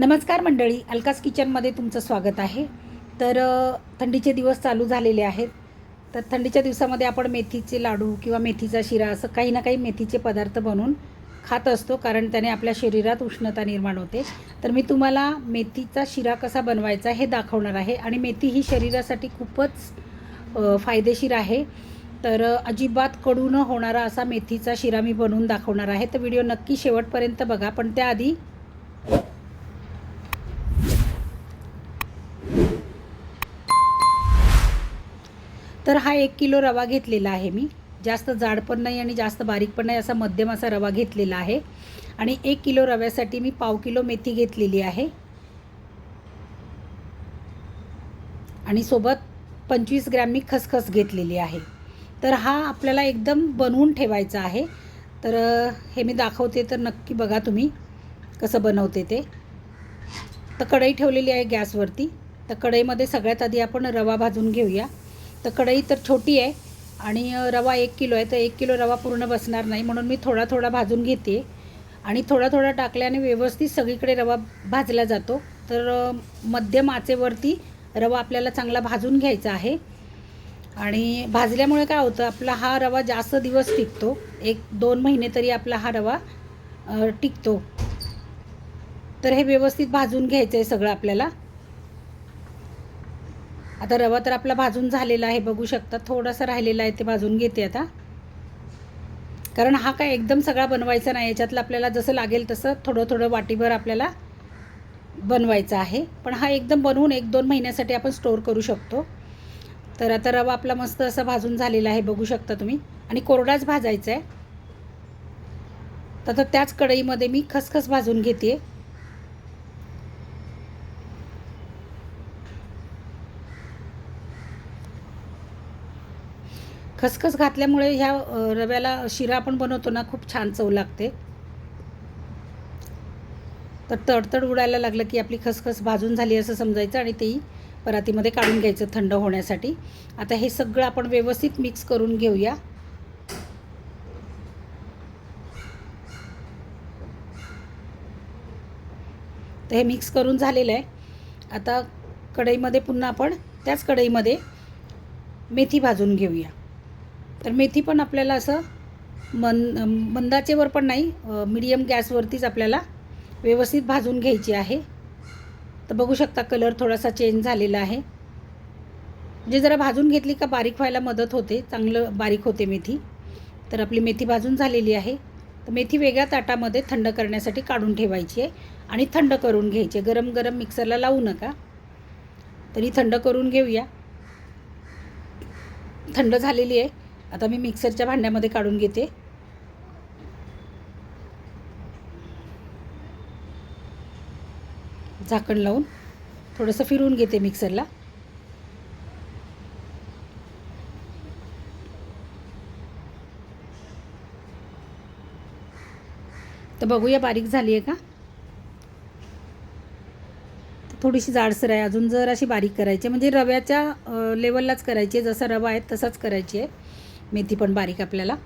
नमस्कार मंडळी अलकास किचनमध्ये तुमचं स्वागत आहे. तर थंडीचे दिवस चालू झालेले आहेत. तर थंडीच्या दिवसामध्ये आपण मेथीचे लाडू किंवा मेथीचा शिरा असं काही ना काही मेथीचे पदार्थ बनवून खात असतो कारण त्याने आपल्या शरीरात उष्णता निर्माण होते. तर मी तुम्हाला मेथीचा शिरा कसा बनवायचा हे दाखवणार आहे आणि मेथी ही शरीरासाठी खूपच फायदेशीर आहे. तर अजिबात कडू न होणारा असा मेथीचा शिरा मी बनवून दाखवणार आहे. तर व्हिडिओ नक्की शेवटपर्यंत बघा पण त्याआधी तर हा एक किलो रवा घेतलेला आहे मी. जास्त जाड पण नाही आणि जास्त बारीक पण नाही असा मध्यम असा रवा घेतलेला आहे. आणि एक किलो रव्यासाठी मी पाव किलो मेथी घेतलेली आहे. आणि सोबत पंचवीस ग्रॅम मी खसखस घेतलेली आहे. तर हा आपल्याला एकदम बनवून ठेवायचा आहे. तर हे मी दाखवते तर नक्की बघा तुम्ही कसं बनवते ते. तर कढई ठेवलेली आहे गॅसवरती. तर कढईमध्ये सगळ्यात आधी आपण रवा भाजून घेऊया. तर कढई तर छोटी आहे आणि रवा एक किलो आहे. तर एक किलो रवा पूर्ण बसणार नाही. म्हणून मी थोडा थोडा भाजून घेते. आणि थोडा थोडा टाकल्याने व्यवस्थित सगळीकडे रवा भाजला जातो. तर मध्यम आचेवरती रवा आपल्याला चांगला भाजून घ्यायचा आहे. आणि भाजल्यामुळे काय होतं आपला हा रवा जास्त दिवस टिकतो. एक दोन महिने तरी आपला हा रवा टिकतो. तर हे व्यवस्थित भाजून घ्यायचं आहे सगळं आपल्याला. आता रवा तर आपला भाजून झालेला आहे बघू शकता. थोडासा राहिलेला आहे ते भाजून घेते आता. कारण हा काय एकदम सगळा बनवायचा नाही याच्यातलं आपल्याला जसं लागेल तसं थोडं थोडं वाटीभर आपल्याला बनवायचा आहे. पण हा एकदम बनवून एक दोन महिन्यासाठी आपण स्टोअर करू शकतो. तर आता रवा आपला मस्त असा भाजून झालेला आहे बघू शकता तुम्ही. आणि कोरडाच भाजायचा आहे. तर त्याच कढईमध्ये मी खसखस भाजून घेते खसखस घातल्यामुळे ह्या रव्याला शिरा आपण बनवतो ना खूप छान चव लागते. तर तडतड उडायला लागलं की आपली खसखस भाजून झाली असं समजायचं आणि तेही परातीमध्ये काढून घ्यायचं थंड होण्यासाठी. आता हे सगळं आपण व्यवस्थित मिक्स करून घेऊया. तर हे मिक्स करून झालेलं आहे. आता कढईमध्ये पुन्हा आपण त्याच कढईमध्ये मेथी भाजून घेऊया. तर मेथी पण आपल्याला असं मन मंदाचेवर पण नाही मिडियम गॅसवरतीच आपल्याला व्यवस्थित भाजून घ्यायची आहे. तर बघू शकता कलर थोडासा चेंज झालेला आहे. म्हणजे जरा भाजून घेतली का बारीक व्हायला मदत होते चांगलं बारीक होते मेथी. तर आपली मेथी भाजून झालेली आहे. तर मेथी वेगळ्या ताटामध्ये थंड करण्यासाठी काढून ठेवायची आहे आणि थंड करून घ्यायची आहे. गरम गरम मिक्सरला लावू नका. तरी थंड करून घेऊया. थंड झालेली आहे. आता मी मिक्सरच्या भांड्यामध्ये काढून घेते. झाकण लावून थोडंसं फिरवून घेते मिक्सरला. तर बघूया बारीक झाली आहे का? थोडीशी जाडसर आहे. अजून जर अशी बारीक करायची आहे. म्हणजे रव्याच्या लेवललाच करायची आहे. जसा रवा आहे तसाच करायची आहे. मेथी पण बारीक आपल्याला.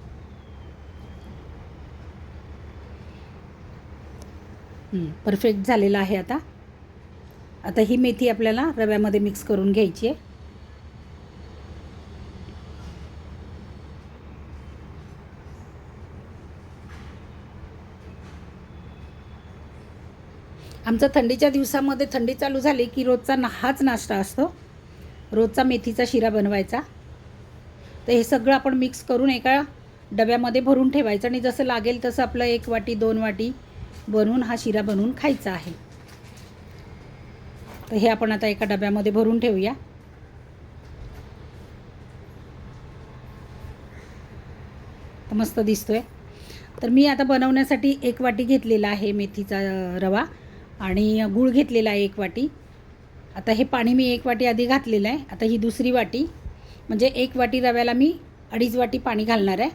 परफेक्ट झालेला आहे आता. आता ही मेथी आपल्याला रव्यामध्ये मिक्स करून घ्यायची आहे. आमचा थंडीच्या दिवसामध्ये थंडी चालू झाली की रोजचा ना हाच नाश्ता असतो. रोजचा मेथीचा शिरा बनवायचा. तर हे सगळं आपण मिक्स करून एका डब्यामध्ये भरून ठेवायचं आणि जसं लागेल तसं आपलं एक वाटी दोन वाटी बनवून हा शिरा बनवून खायचा आहे. तर हे आपण आता एका डब्यामध्ये भरून ठेवूया. तर मस्त दिसतोय. तर मी आता बनवण्यासाठी एक वाटी घेतलेला आहे मेथीचा रवा आणि गूळ घेतलेला आहे एक वाटी. आता हे पाणी मी एक वाटी आधी घातलेलं आहे. आता ही दुसरी वाटी म्हणजे एक वाटी रव्याला मी अडीच वाटी पाणी घालणार आहे.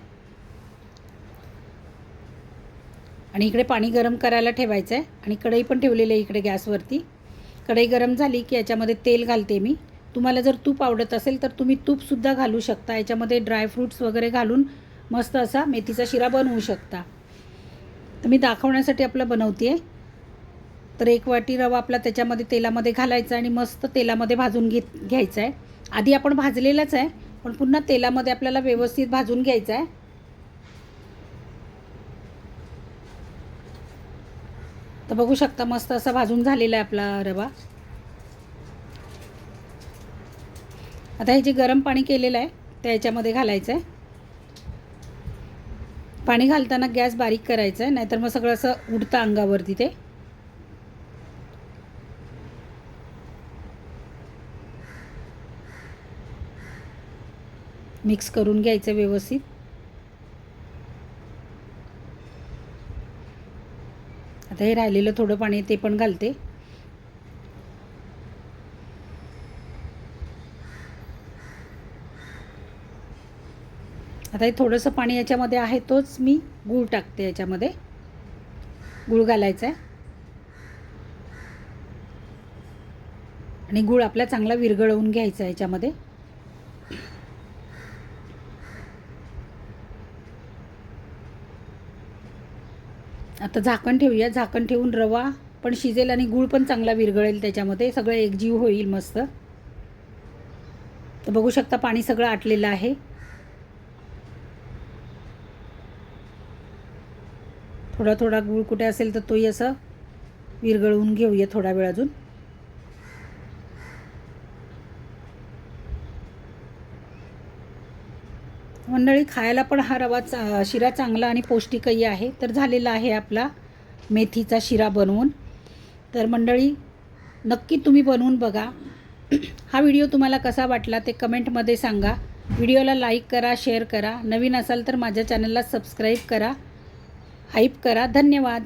आणि इकडे पाणी गरम करायला ठेवायचं आहे. आणि कढई पण ठेवलेली आहे इकडे गॅसवरती. कढई गरम झाली की याच्यामध्ये तेल घालते मी. तुम्हाला जर तूप आवडत असेल तर तुम्ही तूपसुद्धा घालू शकता. याच्यामध्ये ड्रायफ्रूट्स वगैरे घालून मस्त असा मेथीचा शिरा बनवू शकता. तर मी दाखवण्यासाठी आपलं बनवते आहे तर एक वाटी रवा आपला त्याच्यामध्ये तेलामध्ये घालायचा आणि मस्त तेलामध्ये भाजून घेत घ्यायचा आहे. आधी आपण भाजलेलाच आहे पण पुन्हा तेलामध्ये आपल्याला व्यवस्थित भाजून घ्यायचं आहे तर बघू शकता मस्त असा भाजून झालेला आहे आपला रवा. आता हे जे गरम पाणी केलेलं आहे त्या याच्यामध्ये घालायचं आहे पाणी घालताना गॅस बारीक करायचा आहे नाहीतर मग सगळं असं उडतं अंगावरती ते. मिक्स करून घ्यायचं व्यवस्थित. आता हे राहिलेलं थोडं पाणी ते पण घालते. आता हे थोडंसं पाणी याच्यामध्ये आहे तोच मी गूळ टाकते याच्यामध्ये. गूळ घालायचा आहे आणि गूळ आपला चांगला विरघळवून घ्यायचा आहे याच्यामध्ये. आता झाकण ठेवूया. झाकण ठेवून रवा पण शिजेल आणि गूळ पण चांगला विरघळेल त्याच्यामध्ये. सगळं एकजीव होईल मस्त. तर बघू शकता पाणी सगळं आटलेलं आहे. थोडा थोडा गूळ कुठे असेल तर तोही असं विरघळवून घेऊया थोडा वेळ अजून. मंडळी खायला पण हा रवा चा शिरा चांगला आणि पौष्टिकही आहे. तर झालेला आहे आपला मेथीचा शिरा बनवून. तर मंडळी नक्की तुम्ही बनवून बघा. हा व्हिडिओ तुम्हाला कसा वाटला ते कमेंटमध्ये सांगा. व्हिडिओला लाईक करा शेअर करा. नवीन असाल तर माझ्या चॅनलला सबस्क्राईब करा. हाईप करा. धन्यवाद.